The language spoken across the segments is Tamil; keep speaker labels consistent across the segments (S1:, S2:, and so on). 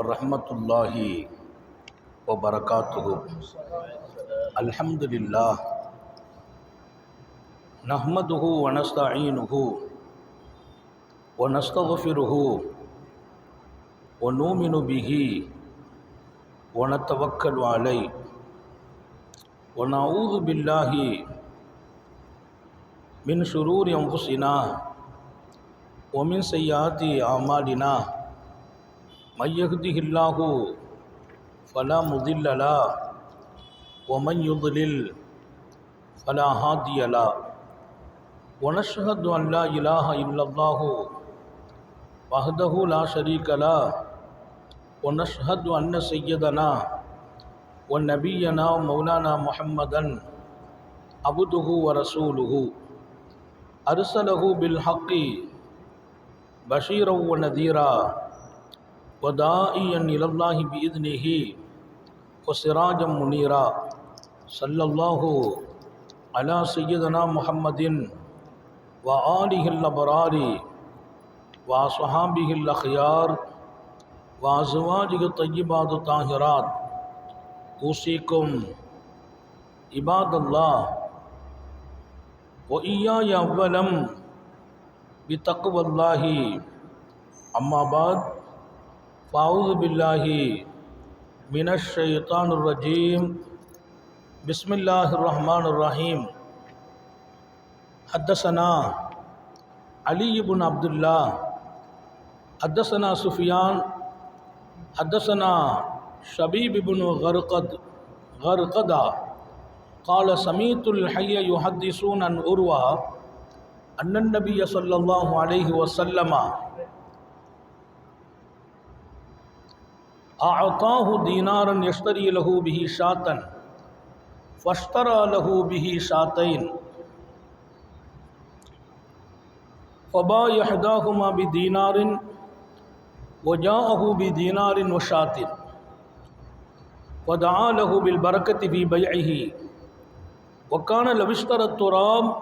S1: ورحمة الله وبركاته الحمد لله نحمده ونستعينه ونستغفره ونؤمن به ونتوكل عليه ونعوذ بالله من شرور أنفسنا ومن سيئات أعمالنا من يهده الله فلا مضل له ومن يضلل فلا هادي له ونشهد أن لا إله إلا الله وحده لا شريك له ونشهد أن سيدنا ونبينا ومولانا محمدا عبده ورسوله أرسله بالحق بشيرا ونذيرا وداعيا إلى الله بإذنه وسراجا منيرا. صلى الله على سيدنا محمد وآله الأبرار وأصحابه الأخيار وأزواجه الطيبات الطاهرات. أوصيكم عباد الله وإياي أولا بتقوى الله. أما بعد فاعوذ بالله من الشيطان الرجيم. بسم الله الرحمن الرحيم. حدثنا علي بن عبد الله حدثنا سفيان حدثنا شبيب بن غرقد غرقدہ قال سميت الحي یحدثون عن عروہ أن النبي صلى الله عليه وسلم أعطاه دينارا يشتري له به شاة فاشترى له به شاتين. فباع إحداهما بدينار وجاءه بدينار وشاة. ودعا له بالبركة في بيعه. وكان لو اشترى التراب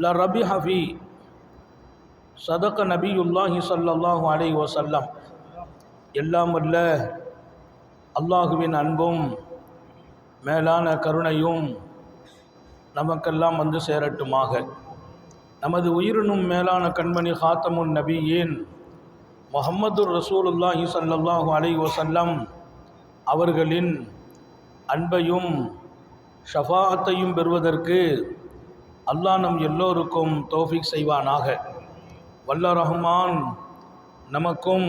S1: لربح فيه. صدق نبي الله صلى الله عليه وسلم. எல்லாம் வல்ல அல்லாஹுவின் அன்பும் மேலான கருணையும் நமக்கெல்லாம் வந்து சேரட்டுமாக. நமது உயிரினும் மேலான கண்மணி ஹாத்தமுன் நபியேன் முகமது ரசூலுல்லாஹி சல்லல்லாஹு அலை வசல்லம் அவர்களின் அன்பையும் ஷஃபாத்தையும் பெறுவதற்கு அல்லாஹ் நம் எல்லோருக்கும் தோஃபிக் செய்வானாக. வல்ல ரஹ்மான் நமக்கும்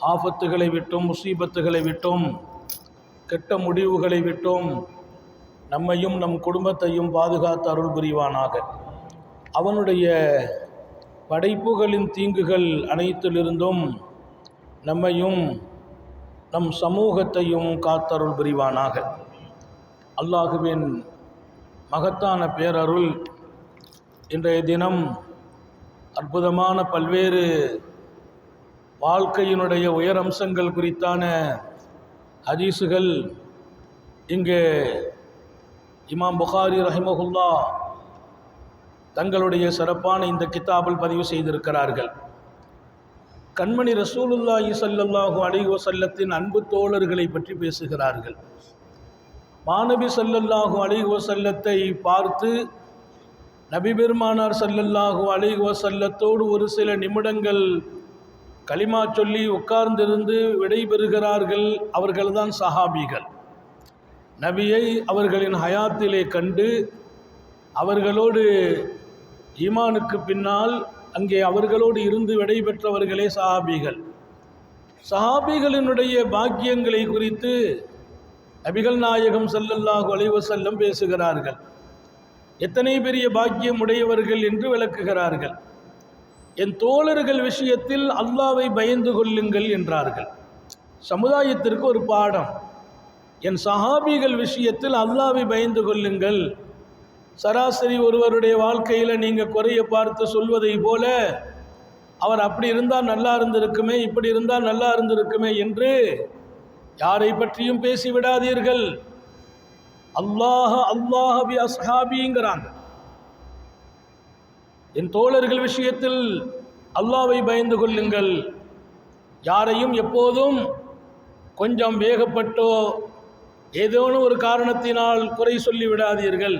S1: ஆபத்துகளை விட்டும் முசீபத்துகளை விட்டும் கெட்ட முடிவுகளை விட்டும். நம்மையும் நம் குடும்பத்தையும் பாதுகாத்து அருள் புரிவானாக. அவனுடைய படைப்புகளின் தீங்குகள் அனைத்திலிருந்தும் நம்மையும் நம் சமூகத்தையும் காத்தருள் புரிவானாக. அல்லாஹுவின் மகத்தான பேரருள் இன்றைய தினம் அற்புதமான பல்வேறு வாழ்க்கையினுடைய உயர் அம்சங்கள் குறித்தான ஹதீஸுகள் இங்கு இமாம் புகாரி ரஹிமகுல்லா தங்களுடைய சிறப்பான இந்த கித்தாபில் பதிவு செய்திருக்கிறார்கள். கண்மணி ரசூலுல்லாஹி ஸல்லல்லாஹு அலைஹி வசல்லத்தின் அன்பு தோழர்களை பற்றி பேசுகிறார்கள். மாநபி சல்லல்லாஹு அலைஹி வசல்லத்தை பார்த்து நபி பெருமானார் ஸல்லல்லாஹு அலைஹி வசல்லத்தோடு ஒரு சில நிமிடங்கள் களிமா சொல்லி உட்கார்ந்திருந்து விடைபெறுகிறார்கள் அவர்கள்தான் சஹாபிகள். நபியை அவர்களின் ஹயாத்திலே கண்டு அவர்களோடு ஈமானுக்கு பின்னால் அங்கே அவர்களோடு இருந்து விடைபெற்றவர்களே சஹாபிகள். சஹாபிகளினுடைய பாக்கியங்களை குறித்து நபிகள் நாயகம் செல்லல்லாஹு அலைஹி செல்லம் பேசுகிறார்கள். எத்தனை பெரிய பாக்கியம் உடையவர்கள் என்று விளக்குகிறார்கள். என் தோழர்கள் விஷயத்தில் அல்லாவை பயந்து கொள்ளுங்கள் என்றார்கள். சமுதாயத்திற்கு ஒரு பாடம். என் சஹாபிகள் விஷயத்தில் அல்லாவை பயந்து கொள்ளுங்கள். சராசரி ஒருவருடைய வாழ்க்கையில் நீங்கள் குறைய பார்த்து சொல்வதை போல அவர் அப்படி இருந்தால் நல்லா இருந்திருக்குமே இப்படி இருந்தால் நல்லா இருந்திருக்குமே என்று யாரை பற்றியும் பேசிவிடாதீர்கள் அல்லாஹ் அல்லாஹபி அஸ்ஹாபிங்கிறாங்க. என் தோழர்கள் விஷயத்தில் அல்லாவை பயந்து கொள்ளுங்கள். யாரையும் எப்போதும் கொஞ்சம் வேகப்பட்டோ ஏதோனும் ஒரு காரணத்தினால் குறை சொல்லிவிடாதீர்கள்.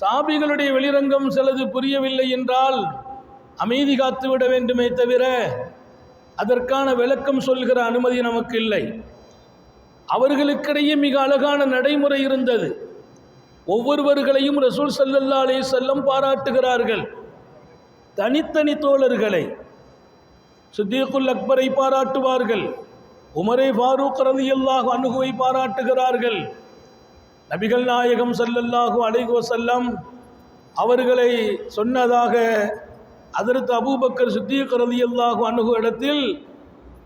S1: சாபிகளுடைய வெளிரங்கம் சிலது புரியவில்லை என்றால் அமைதி காத்து விட வேண்டுமே தவிர அதற்கான விளக்கம் சொல்கிற அனுமதி நமக்கு இல்லை அவர்களுக்கிடையே மிக அழகான நடைமுறை இருந்தது. ஒவ்வொருவர்களையும் ரசூல் சல்லல்லா அலைஹி செல்லம் பாராட்டுகிறார்கள். தனித்தனி தோழர்களை சித்திகுல் அக்பரை பாராட்டுவார்கள். உமரை ஃபாரூக் ரலியல்லாஹு அணுகுவை பாராட்டுகிறார்கள். நபிகள் நாயகம் சல்லல்லாஹு அலைகோ செல்லம் அவர்களை சொன்னதாக அதற்கு அபூபக்கர் சித்திக் ரலியல்லாஹு அணுகு இடத்தில்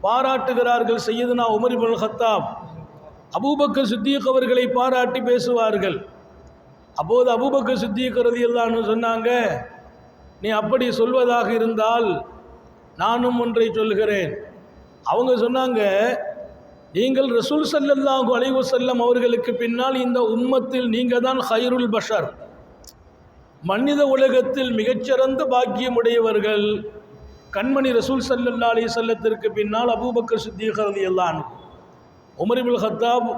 S1: பாராட்டுகிறார்கள் செய்யதுனா உமர் இபுல் ஹத்தாப் அபூபக்கர் சித்திக் அவர்களை பாராட்டி பேசுவார்கள். அப்போது அபூபக்கர் சித்திக் ரலியல்லாஹு சொன்னாங்க நீ அப்படி சொல்வதாக இருந்தால் நானும் ஒன்றை சொல்கிறேன் அவங்க சொன்னாங்க நீங்கள் ரசூல் ஸல்லல்லாஹு அலைவு செல்லம் அவர்களுக்கு பின்னால் இந்த உம்மத்தில் நீங்கள் தான் ஹைருல் பஷர். மனித உலகத்தில் மிகச்சிறந்த பாக்கியமுடையவர்கள் கண்மணி ரசூல் சல்லல்லா அலி செல்லத்திற்கு பின்னால் அபூபக்கர் சித்திக் ரலியல்லாஹு உமரிபுல் ஹத்தாப்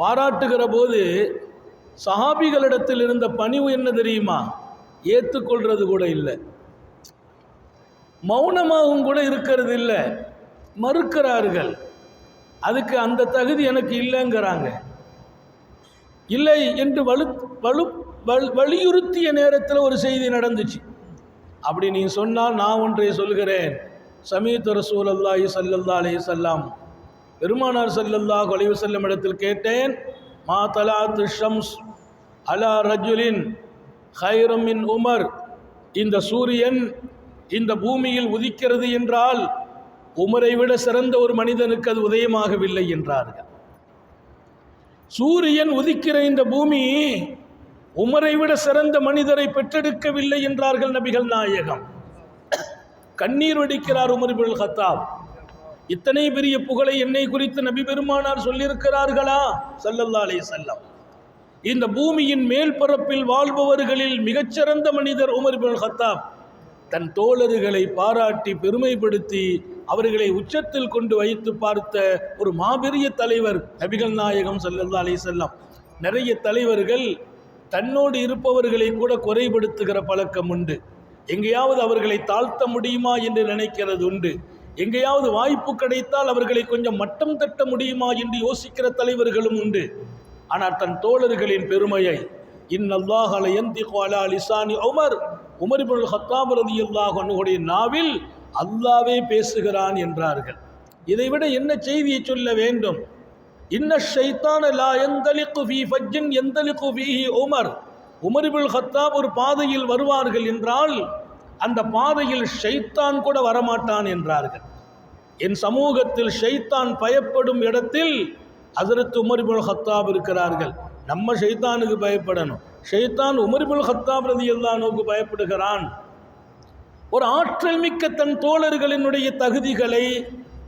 S1: பாராட்டுகிற போது சஹாபிகளிடத்தில் இருந்த பணிவு என்ன தெரியுமா? ஏற்றுக்கொள்வது கூட இல்லை. மௌனமாகவும் கூட இருக்கிறது இல்லை. மறுக்கிறார்கள். அதுக்கு அந்த தகுதி எனக்கு இல்லைங்கிறாங்க. இல்லை என்று வலு வலு வலியுறுத்திய நேரத்தில் ஒரு செய்தி நடந்துச்சு. அப்படி நீ சொன்னால் நான் ஒன்றை சொல்கிறேன். சமீத ரசூல் அல்லாஹி சல்லல்லா அலைஹி சல்லாம் பெருமானார் சல்லல்லா கொலைவு செல்லும் இடத்தில் கேட்டேன் மா தலா ஷம்ஸ் அலா ரஜுலின் ஹைரம் மின் உமர் இந்த சூரியன் இந்த பூமியில் உதிக்கிறது என்றால் உமரை விட சிறந்த ஒரு மனிதனுக்கு அது உதயமாகவில்லை என்றார்கள். சூரியன் உதிக்கிற இந்த பூமி உமரை விட சிறந்த மனிதரை பெற்றெடுக்கவில்லை என்றார்கள் நபிகள் நாயகம். கண்ணீர் வடிக்கிறார் உமர் இப்னுல் இத்தனை பெரிய புகழை என்னை குறித்து நபி பெருமானார் சொல்லியிருக்கிறார்களா? ஸல்லல்லாஹு செல்லம் இந்த பூமியின் மேல்பரப்பில் வாழ்பவர்களில் மிகச்சிறந்த மனிதர் உமர் பின் ஹத்தாப் தன் தோழர்களை பாராட்டி பெருமைப்படுத்தி அவர்களை உச்சத்தில் கொண்டு வைத்து பார்த்த ஒரு மாபெரிய தலைவர் நபிகள் நாயகம் ஸல்லல்லாஹு அலைஹி நிறைய தலைவர்கள் தன்னோடு இருப்பவர்களை கூட குறைபடுத்துகிற பழக்கம் உண்டு. எங்கேயாவது அவர்களை தாழ்த்த முடியுமா என்று நினைக்கிறது உண்டு. எங்கேயாவது வாய்ப்பு கிடைத்தால் அவர்களை கொஞ்சம் மட்டம் தட்ட முடியுமா என்று யோசிக்கிற தலைவர்களும் உண்டு. ஆனால் தன் தோழர்களின் பெருமையை இன்னல்லாஹ் யந்திகு அலா லிசானி உமர் உமர் இப்னுல் ஹத்தாப் ரலியல்லாஹு அன்ஹுடைய நாவில் அல்லாவே பேசுகிறான் என்றார்கள். இதைவிட என்ன செய்தியை சொல்ல வேண்டும்? இன்ன ஷைத்தான லா எந்தலிக்கு ஃபீ ஃபஜ்ஜின் எந்தலிக்கு ஃபீஹி உமர் உமர் இப்னுல் ஹத்தாப் ஒரு பாதையில் வருவார்கள் என்றால் அந்த பாதையில் ஷைத்தான் கூட வரமாட்டான் என்றார்கள். என் சமூகத்தில் ஷைத்தான் பயப்படும் இடத்தில் ஹஜரத் உமர் இப்னுல் ஹத்தாப் இருக்கிறார்கள். நம்ம ஷைத்தானுக்கு பயப்படணும். ஷைத்தான் உமர் இப்னுல் ஹத்தாப் ரலியல்லாஹுவுக்கு பயப்படுகிறான். ஒரு ஆற்றல் மிக்க தன் தோழர்களினுடைய தகுதிகளை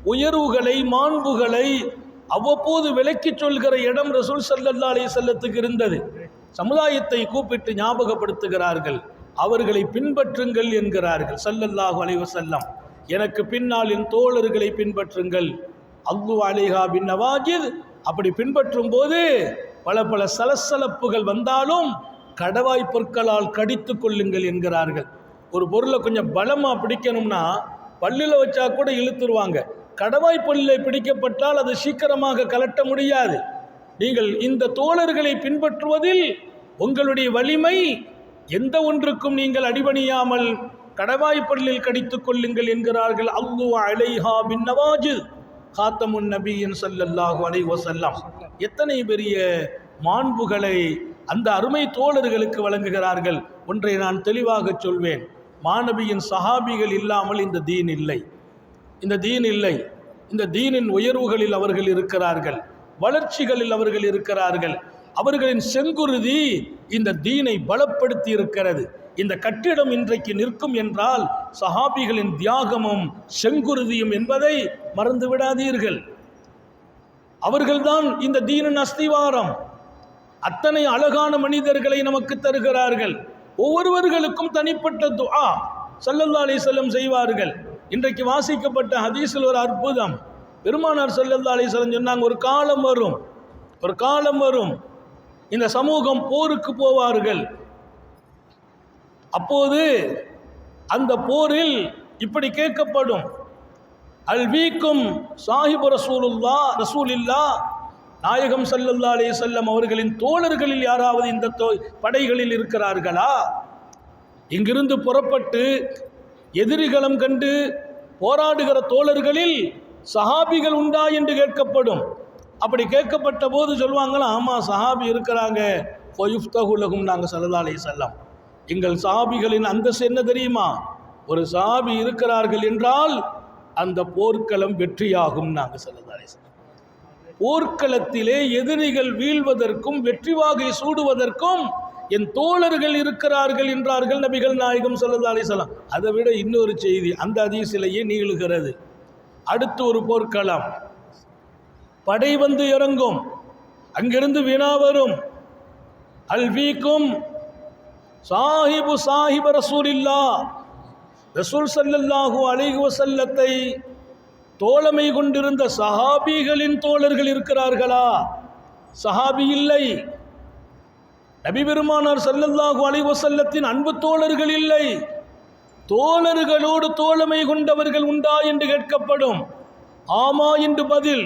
S1: உயர்வுகளை மாண்புகளை அவ்வப்போது விளக்கிச் சொல்கிற இடம் ரசூல் சல்லல்லா அலி செல்லத்துக்கு இருந்தது. சமுதாயத்தை கூப்பிட்டு ஞாபகப்படுத்துகிறார்கள். அவர்களை பின்பற்றுங்கள் என்கிறார்கள். சல்லல்லாஹு அலைவசல்லம் எனக்கு பின்னால் என் தோழர்களை பின்பற்றுங்கள். அல்லு அலிஹா பின் நவாஜித். அப்படி பின்பற்றும் போது பல பல சலசலப்புகள் வந்தாலும் கடவாய் பொற்களால் கடித்து கொள்ளுங்கள் என்கிறார்கள். ஒரு பொருளை கொஞ்சம் பலமாக பிடிக்கணும்னா பல்லில் வச்சா கூட இழுத்துருவாங்க. கடவாய் பல்லில் பிடிக்கப்பட்டால் அது சீக்கிரமாக கலட்ட முடியாது. நீங்கள் இந்த தோழர்களை பின்பற்றுவதில் உங்களுடைய வலிமை எந்த ஒன்றுக்கும் நீங்கள் அடிபணியாமல் கடவாய் பல்லில் கடித்து கொள்ளுங்கள் என்கிறார்கள். அல்லு அலைஹா பின்னவாஜு காத்தமுன் நபியின் சல்லல்லாஹு அலை வசல்லாம் எத்தனை பெரிய மாண்புகளை அந்த அருமை தோழர்களுக்கு வழங்குகிறார்கள் ஒன்றை நான் தெளிவாக சொல்வேன். மாணவியின் சஹாபிகள் இல்லாமல் இந்த தீன் இல்லை. இந்த தீன் இல்லை. இந்த தீனின் உயர்வுகளில் அவர்கள் இருக்கிறார்கள். வளர்ச்சிகளில் அவர்கள் இருக்கிறார்கள். அவர்களின் செங்குருதி இந்த தீனை பலப்படுத்தி இருக்கிறது இந்த கட்டிடம் இன்றைக்கு நிற்கும் என்றால் சஹாபிகளின் தியாகமும் செங்குருதியும் என்பதை மறந்து விடாதீர்கள். அவர்கள்தான் இந்த தீனின் அஸ்திவாரம். அத்தனை அழகான மனிதர்களை நமக்கு தருகிறார்கள். ஒவ்வொருவர்களுக்கும் தனிப்பட்ட துஆ சல்லல்லா அலி செல்லம் செய்வார்கள். இன்றைக்கு வாசிக்கப்பட்ட ஹதீஸில் ஒரு அற்புதம். பெருமானார் சல்லல்லா அலி செல்லம் சொன்னாங்க ஒரு காலம் வரும் ஒரு காலம் வரும். இந்த சமூகம் போருக்கு போவார்கள். அப்போது அந்த போரில் இப்படி கேட்கப்படும். அல்வீக்கும் சாஹிபு ரசூலுல்லா ரசூலில்லா நாயகம் சல்லல்லா அலே செல்லம் அவர்களின் தோழர்களில் யாராவது இந்த படைகளில் இருக்கிறார்களா? இங்கிருந்து புறப்பட்டு எதிரிகளம் கண்டு போராடுகிற தோழர்களில் சஹாபிகள் உண்டா என்று கேட்கப்படும். அப்படி கேட்கப்பட்ட போது சொல்லுவாங்களா ஆமாம் சஹாபி இருக்கிறாங்க. நாங்கள் சல்லா அலே செல்லம் எங்கள் சாபிகளின் அந்தஸ்து என்ன தெரியுமா? ஒரு சாபி இருக்கிறார்கள் என்றால் அந்த போர்க்களம் வெற்றியாகும் நாங்கள் சொல்லதாலே போர்க்களத்திலே எதிரிகள் வீழ்வதற்கும் வெற்றி வாகை சூடுவதற்கும் என் தோழர்கள் இருக்கிறார்கள் என்றார்கள் நபிகள் நாயகம் ஸல்லல்லாஹு அலிசலாம் அதை விட இன்னொரு செய்தி அந்த அதிசிலேயே நீளுகிறது. அடுத்து ஒரு போர்க்களம். படை வந்து இறங்கும். அங்கிருந்து வினா வரும். அல்வீக்கும் சாஹிபு சாஹிப ரசூலில்லா ரசூல் சல்லல்லாஹு அலைஹி செல்லத்தை தோழமை கொண்டிருந்த சஹாபிகளின் தோழர்கள் இருக்கிறார்களா? சஹாபி இல்லை. நபிபெருமானார் பெருமானார் ஸல்லல்லாஹு அலைஹி அன்பு தோழர்கள் இல்லை. தோழர்களோடு தோழமை கொண்டவர்கள் உண்டா என்று கேட்கப்படும். ஆமா என்று பதில்.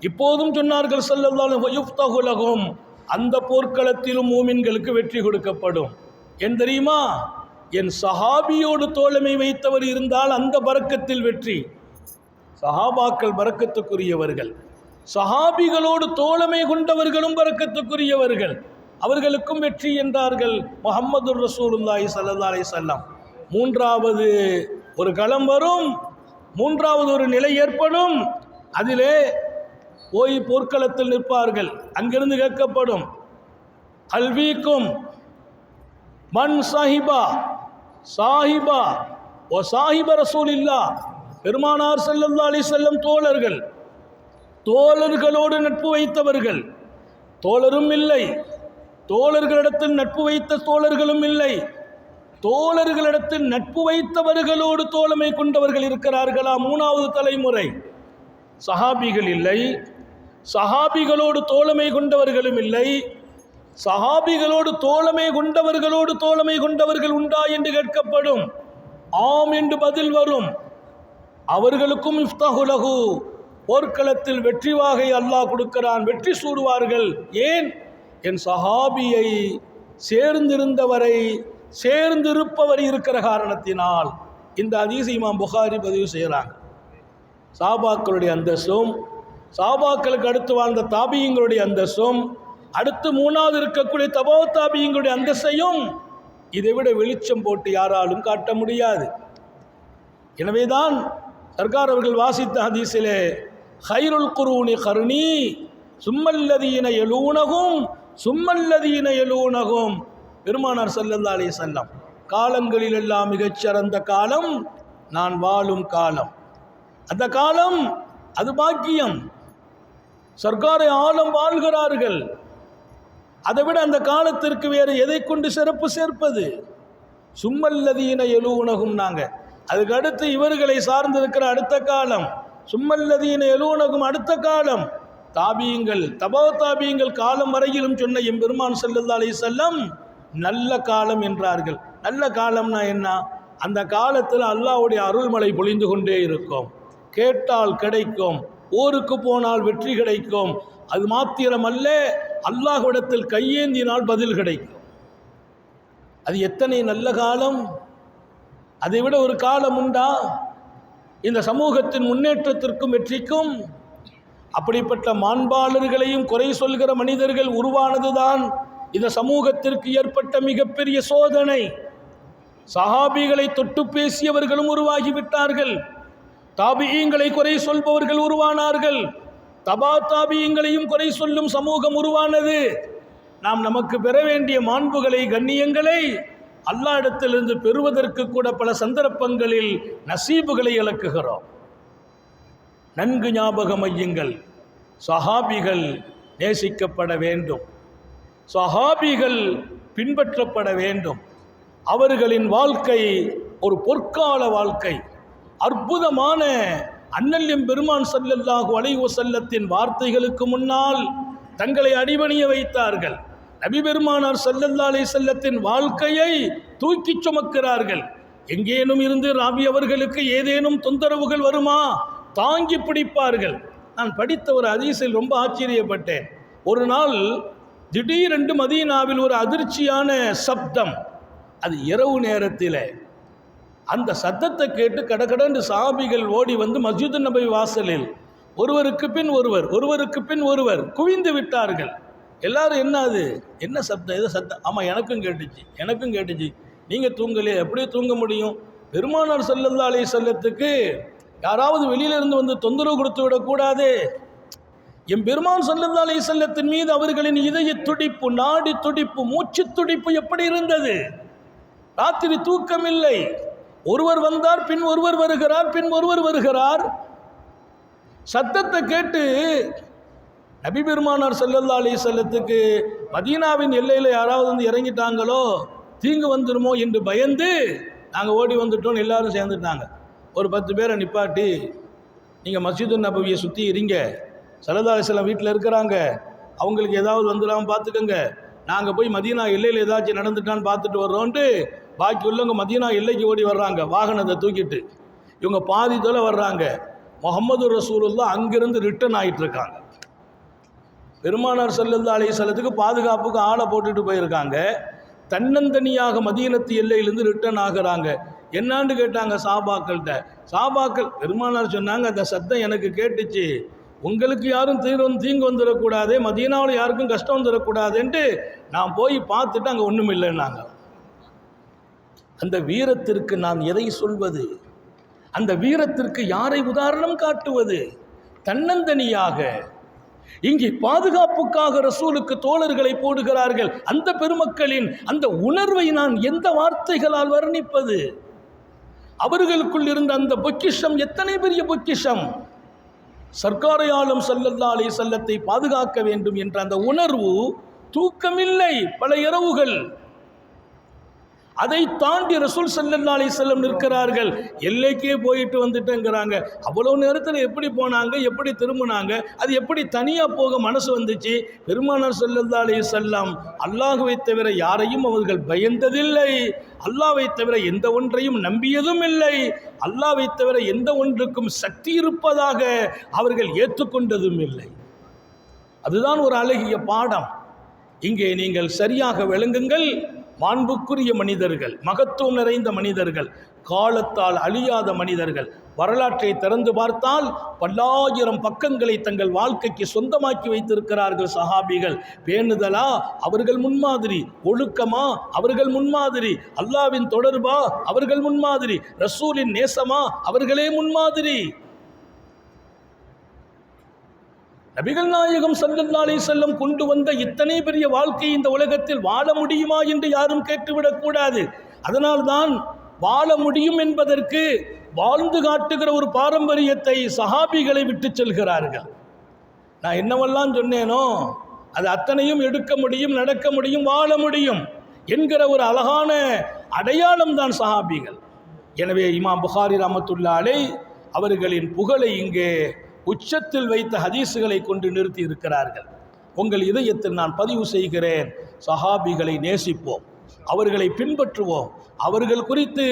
S1: இப்போதும் சொன்னார்கள் ஸல்லல்லாஹு லகும் அந்த போர்க்களத்திலும் மூமின்களுக்கு வெற்றி கொடுக்கப்படும். ஏன் தெரியுமா? என் சஹாபியோடு தோழமை வைத்தவர் இருந்தால் அந்த பறக்கத்தில் வெற்றி. சஹாபாக்கள் பறக்கத்துக்குரியவர்கள். சஹாபிகளோடு தோழமை கொண்டவர்களும் பறக்கத்துக்குரியவர்கள். அவர்களுக்கும் வெற்றி என்றார்கள் முகமது ரசூலுல்லாஹி சல்லா அலைஹி சொல்லாம் மூன்றாவது ஒரு களம் வரும். மூன்றாவது ஒரு நிலை ஏற்படும். அதிலே போய் போர்க்களத்தில் நிற்பார்கள். அங்கிருந்து கேட்கப்படும். கல்விக்கும் மன் சாஹிபா சாஹிபா ஓ சாஹிப ரசூலில்லா பெருமானார் ஸல்லல்லாஹு அலி செல்லம் தோழர்கள் தோழர்களோடு நட்பு வைத்தவர்கள் தோழரும் இல்லை தோழர்களிடத்தில் நட்பு வைத்த தோழர்களும் இல்லை தோழர்களிடத்தில் நட்பு வைத்தவர்களோடு தோழமை கொண்டவர்கள் இருக்கிறார்களா? மூணாவது தலைமுறை. சஹாபிகள் இல்லை சஹாபிகளோடு தோழமை கொண்டவர்களும் இல்லை சஹாபிகளோடு தோழமை கொண்டவர்களோடு தோழமை கொண்டவர்கள் உண்டா என்று கேட்கப்படும். ஆம் என்று பதில் வரும். அவர்களுக்கும் இஃப்தகுலகு போர்க்களத்தில் வெற்றி வாகை அல்லாஹ் கொடுக்கிறான். வெற்றி சூடுவார்கள். ஏன்? என் சஹாபியை சேர்ந்திருந்தவரை சேர்ந்திருப்பவர் இருக்கிற காரணத்தினால். இந்த அதிசயமாம் இமாம் புகாரி பதிவு செய்கிறாங்க. சாபாக்களுடைய அந்தஸ்தும் சாபாக்களுக்கு அடுத்து வாழ்ந்த தாபியங்களுடைய அந்தஸ்தும் அடுத்து மூணாவது இருக்கக்கூடிய தபோ தாபியங்களுடைய அந்தஸ்தையும் இதை விட வெளிச்சம் போட்டு யாராலும் காட்ட முடியாது. எனவேதான் சர்க்கார் அவர்கள் வாசித்த ஹதீஸிலே ஹைருல் குருணி கருணி சும்மல்லதீன எழுனகும் சும்மல்லதீன எழுனகும் பெருமானார் ஸல்லல்லாஹு அலைஹி செல்லம் காலங்களில் எல்லாம் மிகச்சிறந்த காலம் நான் வாழும் காலம். அந்த காலம் அது பாக்கியம். சர்க்காரை ஆழம் வாழ்கிறார்கள். அதை விட அந்த காலத்திற்கு வேறு எதை கொண்டு சிறப்பு சேர்ப்பது? சும்மல்லதீன உணகும் நாங்கள் அதுக்கு அடுத்து இவர்களை சார்ந்திருக்கிற அடுத்த காலம். சும்மல்லதீன உணகும் அடுத்த காலம். தாபியங்கள் தபோ தாபியங்கள் காலம் வரையிலும் சொன்ன எம்பெருமான் ஸல்லல்லாஹு அலைஹி செல்லம் நல்ல காலம் என்றார்கள். நல்ல காலம்னா என்ன? அந்த காலத்தில் அல்லாவுடைய அருள்மலை பொழிந்து கொண்டே இருக்கும். கேட்டால் கிடைக்கும் ஊருக்கு போனால் வெற்றி கிடைக்கும். அது மாத்திரமல்ல அல்லாஹ்விடத்தில் கையேந்தினால் பதில் கிடைக்கும். அது எத்தனை நல்ல காலம்? அதை விட ஒரு காலம் உண்டா? இந்த சமூகத்தின் முன்னேற்றத்திற்கும் வெற்றிக்கும் அப்படிப்பட்ட மாண்பாளர்களையும் குறை சொல்கிற மனிதர்கள் உருவானதுதான் இந்த சமூகத்திற்கு ஏற்பட்ட மிகப்பெரிய சோதனை. சஹாபிகளை தொட்டு பேசியவர்களும் உருவாகிவிட்டார்கள். தாபியங்களை குறை சொல்பவர்கள் உருவானார்கள். தபா தாபியங்களையும் குறை சொல்லும் சமூகம் உருவானது. நாம் நமக்கு பெற வேண்டிய மாண்புகளை கண்ணியங்களை அல்லா இடத்திலிருந்து பெறுவதற்கு கூட பல சந்தர்ப்பங்களில் நசீபுகளை இழக்குகிறோம். நன்கு ஞாபகம் ஐயுங்கள் சஹாபிகள் நேசிக்கப்பட வேண்டும். சஹாபிகள் பின்பற்றப்பட வேண்டும். அவர்களின் வாழ்க்கை ஒரு பொற்கால வாழ்க்கை அற்புதமான அண்ணல்யம் பெருமான் சல்லல்லாஹு அலைஹி செல்லத்தின் வார்த்தைகளுக்கு முன்னால் தங்களை அடிபணிய வைத்தார்கள். நபி பெருமானார் சல்லல்லா அலை செல்லத்தின் வாழ்க்கையை தூக்கிச் சுமக்கிறார்கள். எங்கேனும் இருந்து ராபி அவர்களுக்கு ஏதேனும் தொந்தரவுகள் வருமா? தாங்கி பிடிப்பார்கள். நான் படித்த ஒரு அதிசயில் ரொம்ப ஆச்சரியப்பட்டேன். ஒரு நாள் திடீரென்று மதீனாவில் ஒரு அதிர்ச்சியான சப்தம். அது இரவு நேரத்தில் அந்த சத்தத்தை கேட்டு கடகடன்று சாபிகள் ஓடி வந்து மஸ்ஜிது நபி வாசலில் ஒருவருக்கு பின் ஒருவர் ஒருவருக்கு பின் ஒருவர் குவிந்து விட்டார்கள். எல்லாரும் என்ன அது? என்ன சத்தம்? எது சத்தம். ஆமாம் எனக்கும் கேட்டுச்சு எனக்கும் கேட்டுச்சு. நீங்கள் தூங்கலையே எப்படி தூங்க முடியும்? பெருமானார் சல்லல்லா அலைஹி செல்லத்துக்கு யாராவது வெளியிலிருந்து வந்து தொந்தரவு கொடுத்து விடக்கூடாது என் பெருமான் சல்லல்லா அலைஹி செல்லத்தின் மீது அவர்களின் இதய துடிப்பு நாடி துடிப்பு மூச்சு துடிப்பு எப்படி இருந்தது? ராத்திரி தூக்கம் இல்லை ஒருவர் வந்தார் பின் ஒருவர் வருகிறார் பின் ஒருவர் வருகிறார். சத்தத்தை கேட்டு நபி பெருமானார் செல்லல்லா அலி செல்லத்துக்கு மதீனாவின் எல்லையில் யாராவது வந்து இறங்கிட்டாங்களோ தீங்கு வந்துடுமோ என்று பயந்து நாங்கள் ஓடி வந்துட்டோம் எல்லாரும் சேர்ந்துட்டாங்க. ஒரு பத்து பேரை நிப்பாட்டி நீங்கள் மசீது நபவியை சுற்றி இருங்க. சல்லல்லா அலிஸ்லாம் வீட்டில் இருக்கிறாங்க. அவங்களுக்கு ஏதாவது வந்துடாமல் பார்த்துக்கோங்க. நாங்கள் போய் மதீனா எல்லையில் ஏதாச்சும் நடந்துட்டான்னு பார்த்துட்டு வர்றோன்ட்டு பாக்கி உள்ளவங்க மதீனா எல்லைக்கு ஓடி வர்றாங்க வாகனத்தை தூக்கிட்டு. இவங்க பாதி தொலை வர்றாங்க. முகமது ரசூலுல்லா அங்கிருந்து ரிட்டர்ன் ஆகிட்டு இருக்காங்க பெருமானார் சல்லல்லா அலைஹி பாதுகாப்புக்கு ஆளை போட்டுட்டு போயிருக்காங்க. தன்னந்தனியாக மதீனத்து எல்லையிலேருந்து ரிட்டர்ன் ஆகிறாங்க. என்னான்னு கேட்டாங்க சாபாக்கள்கிட்ட. சாபாக்கள் பெருமானார் சொன்னாங்க அந்த சத்தம் எனக்கு கேட்டுச்சு. உங்களுக்கு யாரும் தீரும் தீங்கு வந்துடக்கூடாது மதீனாவில் யாருக்கும் கஷ்டம் வந்துடக்கூடாதுன்ட்டு நான் போய் பார்த்துட்டு அங்கே ஒன்றும் இல்லைன்னாங்க அந்த வீரத்திற்கு நான் எதை சொல்வது? அந்த வீரத்திற்கு யாரை உதாரணம் காட்டுவது? தன்னந்தனியாக. இங்கே பாதுகாப்புக்காக ரசூலுக்கு தோழர்களை போடுகிறார்கள். அந்த பெருமக்களின் அந்த உணர்வை நான் எந்த வார்த்தைகளால் வர்ணிப்பது? அவர்களுக்குள் இருந்த அந்த பொக்கிஷம் எத்தனை பெரிய பொக்கிஷம்? சர்க்காரையாலும் சல்லல்லா அலி செல்லத்தை பாதுகாக்க வேண்டும் என்ற அந்த உணர்வு தூக்கமில்லை. பல இரவுகள் அதை தாண்டி ரசூல் சல்லா அலி செல்லம் நிற்கிறார்கள். எல்லைக்கே போயிட்டு வந்துட்டேங்கிறாங்க. அவ்வளோ நேரத்தில் எப்படி போனாங்க? எப்படி திரும்பினாங்க? அது எப்படி தனியாக போக மனசு வந்துச்சு? பெருமானார் சல்லா அலி செல்லம் அல்லாஹுவை தவிர யாரையும் அவர்கள் பயந்ததில்லை. அல்லாவை தவிர எந்த ஒன்றையும் நம்பியதும் இல்லை. அல்லாவை தவிர எந்த ஒன்றுக்கும் சக்தி இருப்பதாக அவர்கள் ஏற்றுக்கொண்டதும் இல்லை. அதுதான் ஒரு அழகிய பாடம். இங்கே நீங்கள் சரியாக விளங்குங்கள். மாண்புக்குரிய மனிதர்கள் மகத்துவம் நிறைந்த மனிதர்கள் காலத்தால் அழியாத மனிதர்கள் வரலாற்றை திறந்து பார்த்தால் பல்லாயிரம் பக்கங்களை தங்கள் வாழ்க்கைக்கு சொந்தமாக்கி வைத்திருக்கிறார்கள் சஹாபிகள். பேணுதலா அவர்கள் முன்மாதிரி ஒழுக்கமா அவர்கள் முன்மாதிரி அல்லாவின் தொடர்பா அவர்கள் முன்மாதிரி ரசூலின் நேசமா அவர்களே முன்மாதிரி. நபிகள் நாயகம் சல்லல்லா செல்லம் கொண்டு வந்த இத்தனை பெரிய வாழ்க்கை இந்த உலகத்தில் வாழ முடியுமா என்று யாரும் கேட்டுவிடக்கூடாது. அதனால்தான் வாழ முடியும் என்பதற்கு வாழ்ந்து காட்டுகிற ஒரு பாரம்பரியத்தை சஹாபிகளை விட்டு செல்கிறார்கள். நான் என்னவெல்லாம் சொன்னேனோ அது அத்தனையும் எடுக்க முடியும் நடக்க முடியும் வாழ முடியும் என்கிற ஒரு அழகான அடையாளம் தான் சஹாபிகள். எனவே இமாம் புகாரி ரஹமத்துல்லா அலை அவர்களின் புகழை இங்கே உச்சத்தில் வைத்த ஹதீஸுகளை கொண்டு நிறுத்தி இருக்கிறார்கள். உங்கள் இதயத்தில் நான் பதிவு செய்கிறேன். சஹாபிகளை நேசிப்போம். அவர்களை பின்பற்றுவோம். அவர்கள் குறித்து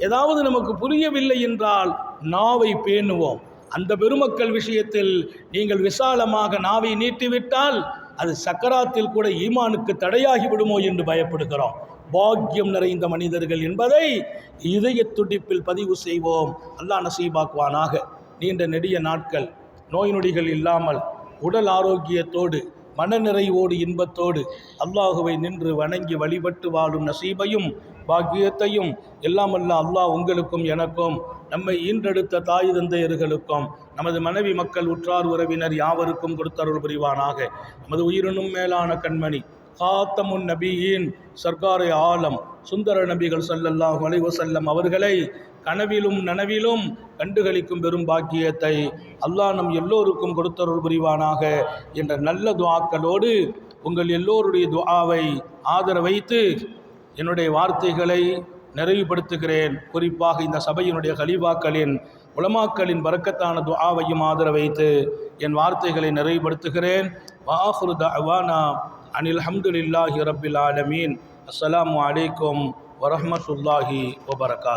S1: ஏதாவது நமக்கு புரியவில்லை என்றால் நாவை பேணுவோம். அந்த பெருமக்கள் விஷயத்தில் நீங்கள் விசாலமாக நாவை நீட்டிவிட்டால் அது சக்கராத்தில் கூட ஈமானுக்கு தடையாகி விடுமோ என்று பயப்படுகிறோம். பாக்கியம் நிறைந்த மனிதர்கள் என்பதை இதய துடிப்பில் பதிவு செய்வோம். அல்லா நசீபாக்குவானாக. நீண்ட நெடிய நாட்கள். நோய் நொடிகள் இல்லாமல் உடல் ஆரோக்கியத்தோடு மனநிறைவோடு இன்பத்தோடு அல்லாஹுவை நின்று வணங்கி வழிபட்டு வாழும் நசீபையும் பாக்கியத்தையும் எல்லாம் அல்ல அல்லாஹ் உங்களுக்கும் எனக்கும் நம்மை ஈன்றெடுத்த தாய் தந்தையர்களுக்கும் நமது மனைவி மக்கள் உற்றார் உறவினர் யாவருக்கும் கொடுத்தருள் புரிவானாக. நமது உயிரினும் மேலான கண்மணி காத்தமுன் நபியின் சர்க்காரை ஆலம். சுந்தர நபிகள் சல்லல்லாஹ் அலைஹி அவர்களை கனவிலும் நனவிலும் கண்டுகளிக்கும் பெரும் பாக்கியத்தை அல்லாஹ் நம் எல்லோருக்கும் கொடுத்தருள் புரிவானாக என்ற நல்ல துவாக்களோடு உங்கள் எல்லோருடைய துவாவை ஆதரவைத்து என்னுடைய வார்த்தைகளை நிறைவுபடுத்துகிறேன். குறிப்பாக இந்த சபையினுடைய கலீபாக்களின் உலமாக்களின் பறக்கத்தான துஆவையும் ஆதரவைத்து என் வார்த்தைகளை நிறைவுபடுத்துகிறேன். வாஹுரு தஅவானா அனில் ஹம்துலில்லாஹி ரப்பில் ஆலமீன் அஸ்ஸலாமு அலைக்கும் வரஹ்மத்துல்லாஹி வபரகாத்